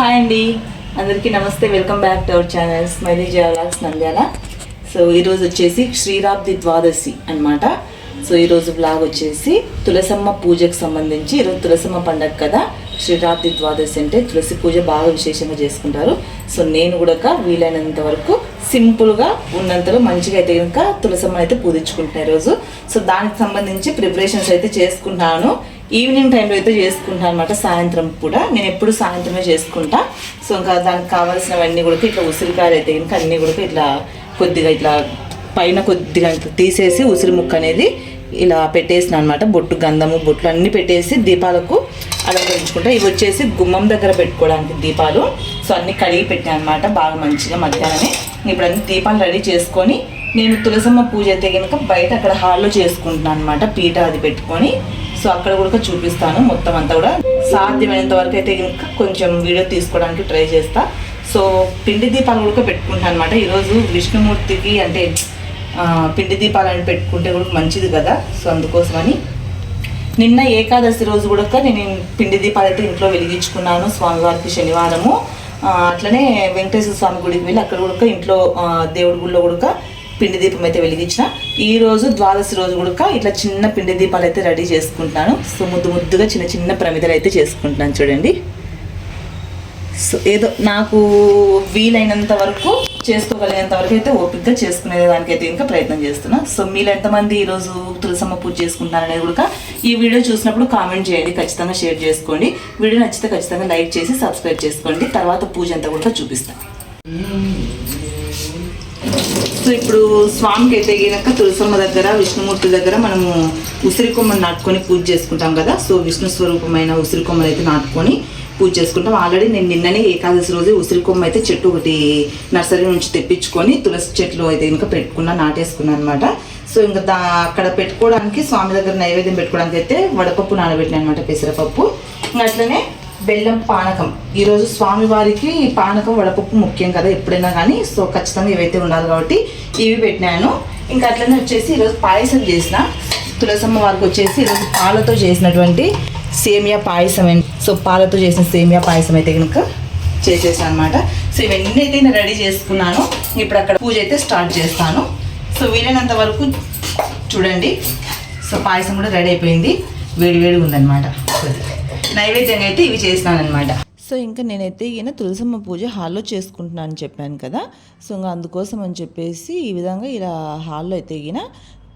Hi అండి. అందరికీ నమస్తే. Welcome back to our channel Smiley Jayalal's Nandyala so ఈరోజు వచ్చేసి శ్రీరాబ్ది ద్వాదశి అన్నమాట. సో ఈరోజు బ్లాగ్ వచ్చేసి తులసమ్మ పూజకు సంబంధించి ఈరోజు తులసమ్మ పండగ కదా. శ్రీరాబ్ది ద్వాదశి అంటే తులసి పూజ బాగా విశేషంగా చేసుకుంటారు. సో నేను కూడా వీలైనంత వరకు సింపుల్గా ఉన్నంతలో మంచిగా అయితే కనుక తులసమ్మని అయితే పూజించుకుంటున్నాను ఈరోజు సో దానికి సంబంధించి ప్రిపరేషన్స్ అయితే చేసుకుంటాను ఈవినింగ్ టైంలో అయితే చేసుకుంటాను అనమాట సాయంత్రం కూడా. నేను ఎప్పుడు సాయంత్రమే చేసుకుంటా. సో ఇంకా దానికి కావాల్సినవన్నీ కూడా ఇట్లా ఉసిరికాయలు అయితే కనుక అన్నీ కూడా ఇట్లా కొద్దిగా ఇట్లా పైన కొద్దిగా తీసేసి ఉసిరి ముక్క అనేది ఇలా పెట్టేసిన అనమాట బొట్టు గంధము బొట్లు అన్నీ పెట్టేసి దీపాలకు అలంకరించుకుంటా. ఇవి వచ్చేసి గుమ్మం దగ్గర పెట్టుకోవడానికి దీపాలు. సో అన్నీ కడిగి పెట్టాను అనమాట బాగా మంచిగా మధ్యాహ్నమే. ఇప్పుడు అన్ని దీపాలు రెడీ చేసుకొని నేను తులసమ్మ పూజ అయితే కనుక బయట అక్కడ హాల్లో చేసుకుంటున్నాను అనమాట పీట అది పెట్టుకొని. సో అక్కడ కూడా చూపిస్తాను. మొత్తం అంతా కూడా సాధ్యమైనంత వరకు అయితే ఇంకా కొంచెం వీడియో తీసుకోవడానికి ట్రై చేస్తా. సో పిండి దీపాలు కూడా పెట్టుకుంటాను అనమాట ఈరోజు విష్ణుమూర్తికి అంటే పిండి దీపాలు అని పెట్టుకుంటే కూడా మంచిది కదా. సో అందుకోసమని నిన్న ఏకాదశి రోజు కూడా నేను పిండి దీపాలు అయితే ఇంట్లో వెలిగించుకున్నాను స్వామివారికి శనివారము. అట్లనే వెంకటేశ్వర స్వామి గుడికి వెళ్ళి అక్కడ కూడా ఇంట్లో దేవుడి గుడిలో కూడా పిండి దీపం అయితే వెలిగించిన. ఈ రోజు ద్వాదశి రోజు కూడా ఇట్లా చిన్న పిండి దీపాలు అయితే రెడీ చేసుకుంటాను సో ముద్దు ముద్దుగా చిన్న చిన్న ప్రమిదలు అయితే చేసుకుంటున్నాను చూడండి. సో ఏదో నాకు వీలైనంత వరకు చేసుకోగలిగినంత వరకు అయితే ఓపికగా చేసుకునే దానికైతే ఇంకా ప్రయత్నం చేస్తున్నా. సో మీరు ఎంతమంది ఈరోజు తులసమ్మ పూజ చేసుకుంటున్నారనేది కూడా ఈ వీడియో చూసినప్పుడు కామెంట్ చేయండి. ఖచ్చితంగా షేర్ చేసుకోండి. వీడియో నచ్చితే ఖచ్చితంగా లైక్ చేసి సబ్స్క్రైబ్ చేసుకోండి. తర్వాత పూజ అంతా కూడా చూపిస్తాను ఇప్పుడు స్వామికి అయితే గినక తులసమ్మ దగ్గర విష్ణుమూర్తి దగ్గర మనము ఉసిరికొమ్మను నాటుకొని పూజ చేసుకుంటాం కదా. సో విష్ణు స్వరూపమైన ఉసిరి కొమ్మని అయితే నాటుకొని పూజ చేసుకుంటాం. ఆల్రెడీ నేను నిన్ననే ఏకాదశి రోజు ఉసిరి కొమ్మ అయితే చెట్టు ఒకటి నర్సరీ నుంచి తెప్పించుకొని తులసి చెట్లు అయితే ఇంకా పెట్టుకున్నా నాటేసుకున్నాను అనమాట సో ఇంకా దా అక్కడ పెట్టుకోవడానికి స్వామి దగ్గర నైవేద్యం పెట్టుకోవడానికి అయితే వడపప్పు నానబెట్టిన అనమాట పెసరపప్పు. ఇంకా అట్లనే బెల్లం పానకం. ఈరోజు స్వామివారికి పానకం వడపప్పు ముఖ్యం కదా ఎప్పుడైనా కానీ సో ఖచ్చితంగా ఇవైతే ఉండాలి కాబట్టి ఇవి పెట్టినాను. ఇంకా అట్లనే వచ్చేసి ఈరోజు పాయసం చేసిన. తులసమ్మ వారికి వచ్చేసి ఈరోజు పాలతో చేసినటువంటి సేమియా పాయసం సో పాలతో చేసిన సేమియా పాయసం అయితే కనుక చేసేసాను అనమాట సో ఇవన్నీ అయితే నేను రెడీ చేసుకున్నాను. ఇప్పుడు అక్కడ పూజ అయితే స్టార్ట్ చేస్తాను. సో వీలైనంత వరకు చూడండి. సో పాయసం కూడా రెడీ అయిపోయింది. వేడి వేడి ఉందన్నమాట. నైవేద్యంగా అయితే ఇవి చేసినాను అనమాట సో ఇంకా నేనైతే ఈయన తులసమ్మ పూజ హాల్లో చేసుకుంటున్నాను అని చెప్పాను కదా. సో ఇంకా అందుకోసం అని చెప్పేసి ఈ విధంగా ఇలా హాల్లో అయితే ఈయన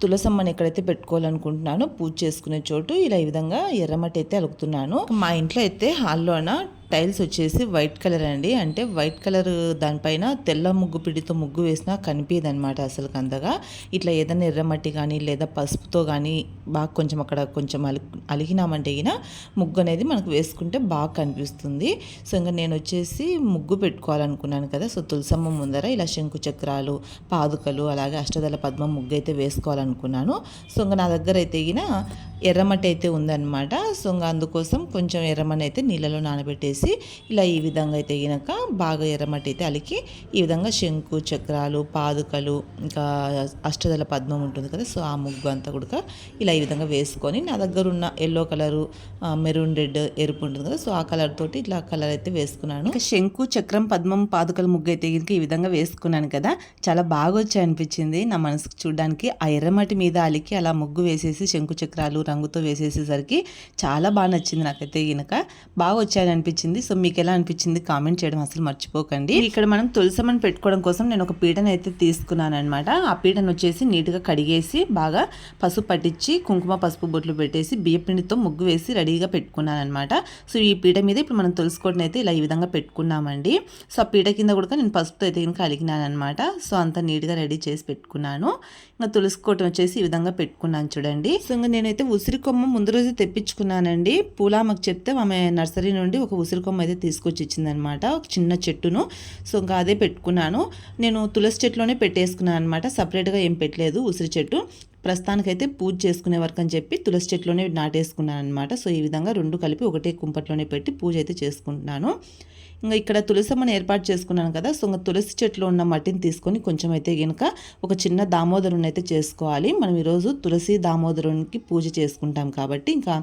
తులసమ్మని ఎక్కడైతే పెట్టుకోవాలనుకుంటున్నానో పూజ చేసుకునే చోటు ఇలా ఈ విధంగా ఎర్రమట్టి అయితే అలుకుతున్నాను. మా ఇంట్లో అయితే హాల్లోన టైల్స్ వచ్చేసి వైట్ కలర్ అండి. అంటే వైట్ కలర్ దానిపైన తెల్ల ముగ్గు పిడితో ముగ్గు వేసినా కనిపించదు అనమాట అసలు అంతగా ఇట్లా ఏదైనా ఎర్రమట్టి కానీ లేదా పసుపుతో కానీ బాగా కొంచెం అక్కడ కొంచెం అలి అలిగినామంటే గిన ముగ్గు అనేది మనకు వేసుకుంటే బాగా కనిపిస్తుంది. సో ఇంకా నేను వచ్చేసి ముగ్గు పెట్టుకోవాలనుకున్నాను కదా. సో తులసమ్మ ముందర ఇలా శంకు చక్రాలు పాదుకలు అలాగే అష్టదళ పద్మ ముగ్గు అయితే వేసుకోవాలనుకున్నాను. సో ఇంకా నా దగ్గర అయితే గిన ఎర్రమట్టి అయితే ఉందన్నమాట. సో ఇంకా అందుకోసం కొంచెం ఎర్రమని అయితే నీళ్ళలో నానబెట్టేసి ఇలా ఈ విధంగా అయితే గినక బాగా ఎర్రమట్టి అయితే అలికి ఈ విధంగా శంకు చక్రాలు పాదుకలు ఇంకా అష్టదల పద్మం ఉంటుంది కదా సో ఆ ముగ్గు అంతా కూడా ఇలా ఈ విధంగా వేసుకొని నా దగ్గర ఉన్న ఎల్లో కలరు మెరూన్ రెడ్ ఎరుపు ఉంటుంది కదా సో ఆ కలర్ తోటి ఇట్లా కలర్ అయితే వేసుకున్నాను. ఇంకా శంకు చక్రం పద్మం పాదుకల ముగ్గు అయితే కనుక ఈ విధంగా వేసుకున్నాను కదా చాలా బాగా వచ్చి అనిపించింది. నా మనసుకు చూడడానికి ఆ ఎర్రమట్టి మీద అలికి అలా ముగ్గు వేసేసి శంకు చక్రాలు రంగుతో వేసేసేసరికి చాలా బాగా నచ్చింది నాకైతే కనుక బాగా వచ్చాయని అనిపించింది. సో మీకు ఎలా అనిపించింది కామెంట్ చేయడం అసలు మర్చిపోకండి. ఇక్కడ మనం తులసమని పెట్టుకోవడం కోసం నేను ఒక పీటను అయితే తీసుకున్నాను అనమాట ఆ పీటను వచ్చేసి నీట్గా కడిగేసి బాగా పసుపు పట్టించి కుంకుమ పసుపు బొట్లు పెట్టేసి బియ్యపిండితో ముగ్గు వేసి రెడీగా పెట్టుకున్నాను అనమాట సో ఈ పీట మీద ఇప్పుడు మనం తులుసుకోవడం అయితే ఇలా ఈ విధంగా పెట్టుకున్నామండి. సో ఆ పీట కింద కూడా నేను పసుపుతో అయితే కనుక అలిగినాను అనమాట సో అంత నీట్గా రెడీ చేసి పెట్టుకున్నాను. ఇంకా తులుసుకోవటం వచ్చేసి ఈ విధంగా పెట్టుకున్నాను చూడండి. సో ఇంకా నేనైతే ఉసిరి కొమ్మ ముందు రోజు తెప్పించుకున్నానండి. పూలామకు చెప్తే ఆమె నర్సరీ నుండి ఒక ఉసిరి కొమ్మ అయితే తీసుకొచ్చి ఇచ్చిందనమాట ఒక చిన్న చెట్టును. సో ఇంకా అదే పెట్టుకున్నాను. నేను తులసి చెట్టులోనే పెట్టేసుకున్నాను అనమాట. సపరేట్గా ఏం పెట్టలేదు ఉసిరి చెట్టు. ప్రస్తుతానికైతే పూజ చేసుకునే వరకు అని చెప్పి తులసి చెట్లోనే నాటేసుకున్నాను అనమాట. సో ఈ విధంగా రెండు కలిపి ఒకటే కుంపట్లోనే పెట్టి పూజ అయితే చేసుకుంటున్నాను. ఇంకా ఇక్కడ తులసమ్మని ఏర్పాటు చేసుకున్నాను కదా సో ఇంకా తులసి చెట్లు ఉన్న మట్టిని తీసుకొని కొంచెం అయితే కనుక ఒక చిన్న దామోదరుని అయితే చేసుకోవాలి. మనం ఈరోజు తులసి దామోదరునికి పూజ చేసుకుంటాం కాబట్టి ఇంకా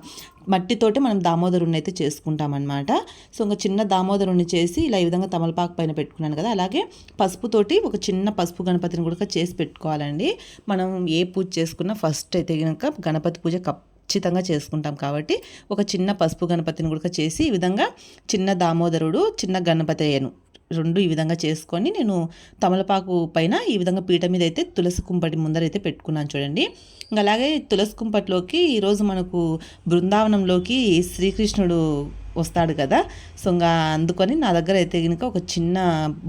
మట్టితోటి మనం దామోదరుని అయితే చేసుకుంటాం అనమాట సో ఇంకా చిన్న దామోదరుని చేసి ఇలా ఈ విధంగా తమలపాకు పైన పెట్టుకున్నాను కదా అలాగే పసుపుతోటి ఒక చిన్న పసుపు గణపతిని కూడా చేసి పెట్టుకోవాలండి. మనం ఏ పూజ చేసుకున్నా ఫస్ట్ అయితే కనుక గణపతి పూజ కప్ ఖచ్చితంగా చేసుకుంటాం కాబట్టి ఒక చిన్న పసుపు గణపతిని కూడా చేసి ఈ విధంగా చిన్న దామోదరుడు చిన్న గణపతి అయ్యను. రెండు ఈ విధంగా చేసుకొని నేను తమలపాకు పైన ఈ విధంగా పీట మీద అయితే తులసి కుంపటి ముందర అయితే పెట్టుకున్నాను చూడండి. ఇంకా అలాగే తులసి కుంపట్లోకి ఈరోజు మనకు బృందావనంలోకి శ్రీకృష్ణుడు వస్తాడు కదా. సో ఇంకా అందుకొని నా దగ్గర అయితే కనుక ఒక చిన్న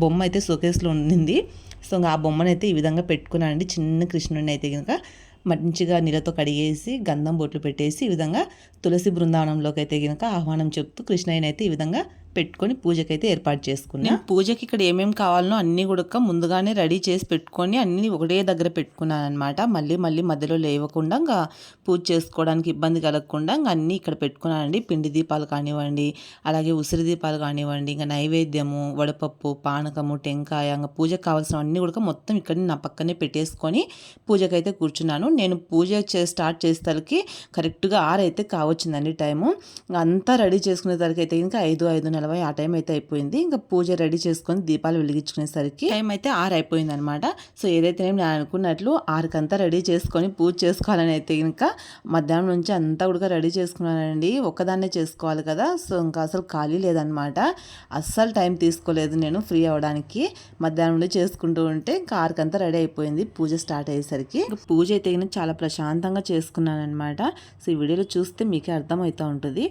బొమ్మ అయితే షోకేస్లో ఉండింది. సో ఇంకా ఆ బొమ్మను అయితే ఈ విధంగా పెట్టుకున్నానండి. చిన్న కృష్ణుడిని అయితే కనుక మంచిగా నీళ్ళతో కడిగేసి గంధం బొట్లు పెట్టేసి ఈ విధంగా తులసి బృందావనంలోకి అయితే కనుక ఆహ్వానం చెప్తూ కృష్ణయ్యనైతే ఈ విధంగా పెట్టుకొని పూజకైతే ఏర్పాటు చేసుకున్నా. పూజకి ఇక్కడ ఏమేమి కావాలనో అన్ని కూడా ముందుగానే రెడీ చేసి పెట్టుకొని అన్ని ఒకటే దగ్గర పెట్టుకున్నాను అనమాట మళ్ళీ మళ్ళీ మధ్యలో లేవకుండా ఇంకా పూజ చేసుకోవడానికి ఇబ్బంది కలగకుండా ఇంకా అన్నీ ఇక్కడ పెట్టుకున్నానండి. పిండి దీపాలు కానివ్వండి అలాగే ఉసిరి దీపాలు కానివ్వండి ఇంకా నైవేద్యము వడపప్పు పానకము టెంకాయ ఇంకా పూజకు కావాల్సిన అన్ని కూడా మొత్తం ఇక్కడ నా పక్కనే పెట్టేసుకొని పూజకైతే కూర్చున్నాను. నేను పూజ చే స్టార్ట్ చేసేసరికి కరెక్ట్గా ఆరైతే కావచ్చిందండి టైము. అంతా రెడీ చేసుకునేసరికి అయితే ఇంకా ఐదు ఐదు నలభై ఆ టైం అయితే అయిపోయింది. ఇంకా పూజ రెడీ చేసుకొని దీపాలు వెలిగించుకునేసరికి టైం అయితే ఆరు అయిపోయింది అనమాట సో ఏదైతే నేను అనుకున్నట్లు ఆరుకంతా రెడీ చేసుకొని పూజ చేసుకోవాలని అయితే ఇంకా మధ్యాహ్నం నుంచి అంతా కూడా రెడీ చేసుకున్నానండి. ఒక్కదాన్నే చేసుకోవాలి కదా. సో ఇంకా అసలు ఖాళీ లేదనమాట అస్సలు టైం తీసుకోలేదు నేను ఫ్రీ అవ్వడానికి. మధ్యాహ్నం నుండి చేసుకుంటూ ఉంటే ఇంకా ఆరుకంతా రెడీ అయిపోయింది పూజ స్టార్ట్ అయ్యేసరికి. పూజ అయితే చాలా ప్రశాంతంగా చేసుకున్నాను అనమాట సో ఈ వీడియోలో చూస్తే మీకే అర్థమవుతూ ఉంటుంది.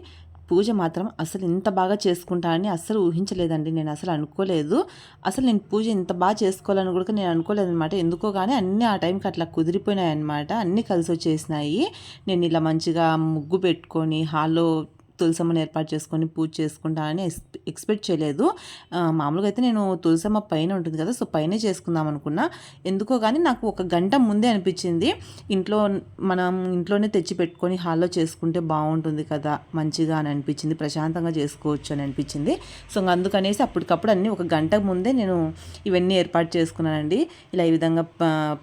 పూజ మాత్రం అసలు ఇంత బాగా చేసుకుంటానని అసలు ఊహించలేదండి. నేను అసలు అనుకోలేదు. అసలు నేను పూజ ఇంత బాగా చేసుకోవాలని కూడా నేను అనుకోలేదు అనమాట ఎందుకో కానీ అన్నీ ఆ టైంకి అట్లా కుదిరిపోయినాయి అనమాట అన్నీ కలిసి వచ్చేసినాయి నేను ఇలా మంచిగా ముగ్గు పెట్టుకొని హాల్లో తులసమ్మని ఏర్పాటు చేసుకొని పూజ చేసుకుంటా అని ఎక్స్పెక్ట్ చేయలేదు. మామూలుగా అయితే నేను తులసమ్మ పైన ఉంటుంది కదా సో పైనే చేసుకుందాం అనుకున్నా. ఎందుకో కానీ నాకు ఒక గంట ముందే అనిపించింది. ఇంట్లో మనం ఇంట్లోనే తెచ్చి పెట్టుకొని హాల్లో చేసుకుంటే బాగుంటుంది కదా మంచిగా అని అనిపించింది. ప్రశాంతంగా చేసుకోవచ్చు అని అనిపించింది. సో అందుకనేసి అప్పటికప్పుడు అన్నీ ఒక గంట ముందే నేను ఇవన్నీ ఏర్పాటు చేసుకున్నానండి. ఇలా ఈ విధంగా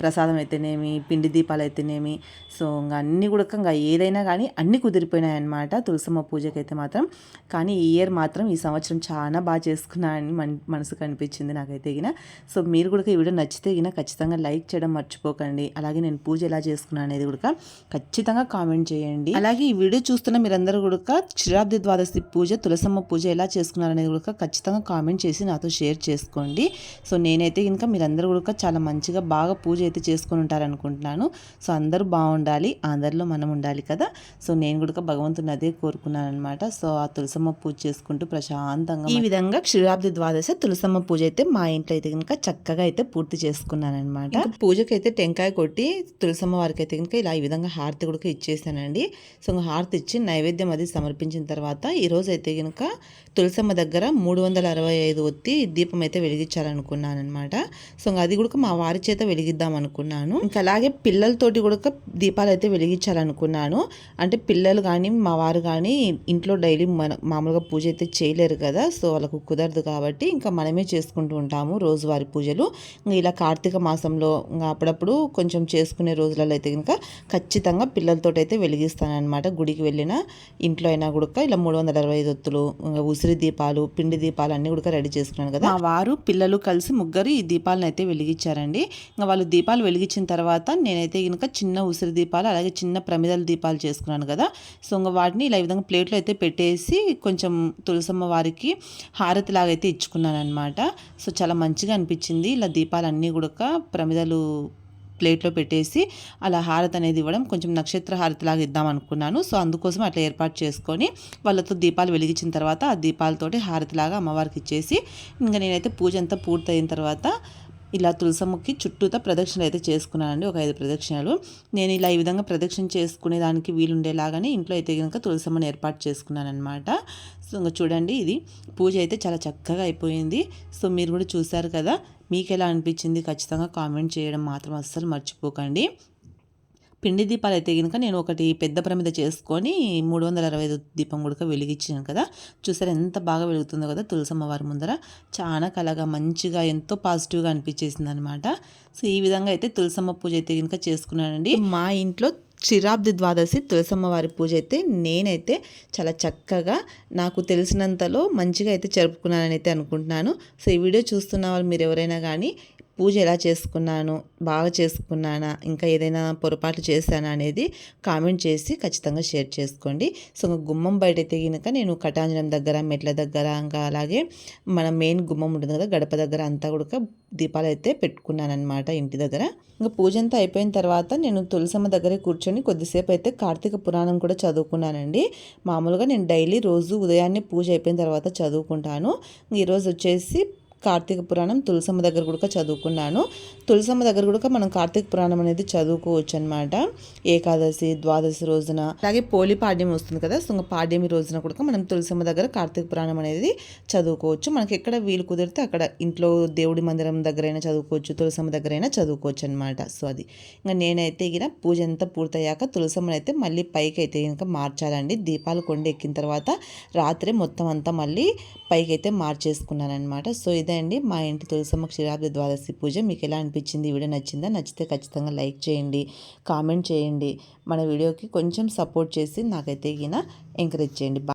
ప్రసాదం అయితేనేమి పిండి దీపాలు అయితేనేమి సో ఇంకా అన్నీ కూడా ఇంకా ఏదైనా కానీ అన్నీ కుదిరిపోయినాయి అన్నమాట తులసమ్మ పూజ అయితే మాత్రం. కానీ ఈ ఇయర్ మాత్రం ఈ సంవత్సరం చాలా బాగా చేసుకున్నానని మన మనసుకు అనిపించింది నాకైతే గిన. సో మీరు కూడా ఈ వీడియో నచ్చితే గిన ఖచ్చితంగా లైక్ చేయడం మర్చిపోకండి. అలాగే నేను పూజ ఎలా చేసుకున్నాను అనేది కూడా ఖచ్చితంగా కామెంట్ చేయండి. అలాగే ఈ వీడియో చూస్తున్న మీరందరూ కూడా క్షీరాబ్ది ద్వాదశి పూజ తులసమ్మ పూజ ఎలా చేసుకున్నారనేది కూడా ఖచ్చితంగా కామెంట్ చేసి నాతో షేర్ చేసుకోండి. సో నేనైతే కనుక మీరందరూ కూడా చాలా మంచిగా బాగా పూజ అయితే చేసుకుని ఉంటారనుకుంటున్నాను. సో అందరూ బాగుండాలి అందరిలో మనం ఉండాలి కదా. సో నేను కూడా భగవంతుని అదే కోరుకున్నాను. అనమాట సో ఆ తులసమ్మ పూజ చేసుకుంటూ ప్రశాంతంగా ఈ విధంగా క్షీరాబ్ది ద్వాదశ తులసమ్మ పూజ అయితే మా ఇంట్లో అయితే కనుక చక్కగా అయితే పూర్తి చేసుకున్నాను అనమాట పూజకి అయితే టెంకాయ కొట్టి తులసమ్మ వారికి అయితే కనుక ఇలా ఈ విధంగా హారతి కూడా ఇచ్చేసానండి. సో హారతి ఇచ్చి నైవేద్యం అది సమర్పించిన తర్వాత ఈ రోజు అయితే కనుక తులసమ్మ దగ్గర మూడు వందల అరవై ఐదు ఒత్తి దీపం అయితే వెలిగించాలనుకున్నాను అనమాట సో అది కూడా మా వారి చేత వెలిగిద్దాం అనుకున్నాను ఇంకా అలాగే పిల్లలతోటి కూడా దీపాలు అయితే వెలిగించాలనుకున్నాను. అంటే పిల్లలు కానీ మా వారు కానీ ఇంట్లో డైలీ మన మామూలుగా పూజ అయితే చేయలేరు కదా సో వాళ్ళకు కుదరదు కాబట్టి ఇంకా మనమే చేసుకుంటూ ఉంటాము రోజువారి పూజలు. ఇలా కార్తీక మాసంలో ఇంకా అప్పుడప్పుడు కొంచెం చేసుకునే రోజులలో అయితే కనుక ఖచ్చితంగా పిల్లలతో అయితే వెలిగిస్తానమాట గుడికి వెళ్ళిన ఇంట్లో అయినా కూడా ఇలా మూడు వందల అరవై ఐదు ఒత్తులు ఉసిరి దీపాలు పిండి దీపాలు అన్నీ కూడా రెడీ చేసుకున్నాను కదా. వారు పిల్లలు కలిసి ముగ్గురు ఈ దీపాలను అయితే వెలిగించారండి. ఇంకా వాళ్ళు దీపాలు వెలిగించిన తర్వాత నేనైతే కనుక చిన్న ఉసిరి దీపాలు అలాగే చిన్న ప్రమిదల దీపాలు చేసుకున్నాను కదా. సో ఇంకా వాటిని ఇలా విధంగా ప్లేట్ ప్లేట్లో అయితే పెట్టేసి కొంచెం తులసమ్మ వారికి హారతిలాగా అయితే ఇచ్చుకున్నాను అనమాట సో చాలా మంచిగా అనిపించింది. ఇలా దీపాలన్నీ కూడా ప్రమిదలు ప్లేట్లో పెట్టేసి అలా హారతి అనేది ఇవ్వడం కొంచెం నక్షత్ర హారతిలాగా ఇద్దాం అనుకున్నాను. సో అందుకోసం అట్లా ఏర్పాటు చేసుకొని వాళ్ళతో దీపాలు వెలిగించిన తర్వాత ఆ దీపాలతోటి హారతిలాగా అమ్మవారికి ఇచ్చేసి ఇంకా నేనైతే పూజ అంతా పూర్తయిన తర్వాత ఇలా తులసమ్మకి చుట్టూతా ప్రదక్షిణలు అయితే చేసుకున్నానండి. ఒక ఐదు ప్రదక్షిణలు. నేను ఇలా ఈ విధంగా ప్రదక్షిణ చేసుకునే దానికి వీలుండేలాగానే ఇంట్లో అయితే కనుక తులసమ్మని ఏర్పాటు చేసుకున్నాను అనమాట సో ఇంకా చూడండి ఇది. పూజ అయితే చాలా చక్కగా అయిపోయింది. సో మీరు కూడా చూశారు కదా మీకు ఎలా అనిపించింది? ఖచ్చితంగా కామెంట్ చేయడం మాత్రం అస్సలు మర్చిపోకండి. పిండి దీపాలు అయితే కనుక నేను ఒకటి పెద్ద ప్రమిద చేసుకొని మూడు వందల అరవై ఐదు దీపం కూడా వెలిగించాను కదా. చూసారు ఎంత బాగా వెలుగుతుందో కదా తులసమ్మ వారి ముందర. చాలా కలగా మంచిగా ఎంతో పాజిటివ్గా అనిపించేసింది అనమాట సో ఈ విధంగా అయితే తులసమ్మ పూజ అయితే కనుక చేసుకున్నానండి. మా ఇంట్లో క్షీరాబ్ది ద్వాదశి తులసమ్మ వారి పూజ అయితే నేనైతే చాలా చక్కగా నాకు తెలిసినంతలో మంచిగా అయితే జరుపుకున్నానని అయితే అనుకుంటున్నాను. సో ఈ వీడియో చూస్తున్న వాళ్ళు మీరు ఎవరైనా కానీ పూజ ఎలా చేసుకున్నాను బాగా చేసుకున్నానా ఇంకా ఏదైనా పొరపాట్లు చేశానా అనేది కామెంట్ చేసి ఖచ్చితంగా షేర్ చేసుకోండి. సో ఇంకా గుమ్మం బయట అయితే కనుక నేను కటాంజనం దగ్గర మెట్ల దగ్గర ఇంకా అలాగే మన మెయిన్ గుమ్మం ఉంటుంది కదా గడప దగ్గర అంతా కూడా దీపాలు అయితే పెట్టుకున్నాను అనమాట ఇంటి దగ్గర. ఇంకా పూజ అంతా అయిపోయిన తర్వాత నేను తులసమ్మ దగ్గరే కూర్చొని కొద్దిసేపు అయితే కార్తీక పురాణం కూడా చదువుకున్నానండి. మామూలుగా నేను డైలీ రోజు ఉదయాన్నే పూజ అయిపోయిన తర్వాత చదువుకుంటాను. ఈరోజు వచ్చేసి కార్తీక పురాణం తులసమ్మ దగ్గర కూడా చదువుకున్నాను. తులసమ్మ దగ్గర కూడా మనం కార్తీక పురాణం అనేది చదువుకోవచ్చు అనమాట ఏకాదశి ద్వాదశి రోజున అలాగే పోలి పాడ్యం వస్తుంది కదా సో ఇంకా పాడ్యమి రోజున కూడా మనం తులసమ్మ దగ్గర కార్తీక పురాణం అనేది చదువుకోవచ్చు. మనకి ఎక్కడ వీలు కుదిరితే అక్కడ ఇంట్లో దేవుడి మందిరం దగ్గరైనా చదువుకోవచ్చు తులసమ్మ దగ్గరైనా చదువుకోవచ్చు అనమాట సో అది. ఇంకా నేనైతే ఇక పూజ అంతా పూర్తయ్యాక తులసమ్మని అయితే మళ్ళీ పైకి అయితే ఇంకా మార్చాలండి. దీపాలు కొండ ఎక్కిన తర్వాత రాత్రి మొత్తం అంతా మళ్ళీ పైకి అయితే మార్చేసుకున్నాను అనమాట సో ఇది అండి మా ఇంటి తులసమ్మ క్షీరాబ్ది ద్వాదశి పూజ మీకు ఎలా అనిపించింది వీడియో నచ్చిందా నచ్చితే ఖచ్చితంగా లైక్ చేయండి కామెంట్ చేయండి మన వీడియోకి కొంచెం సపోర్ట్ చేసి నాకైతే ఈయన ఎంకరేజ్ చేయండి.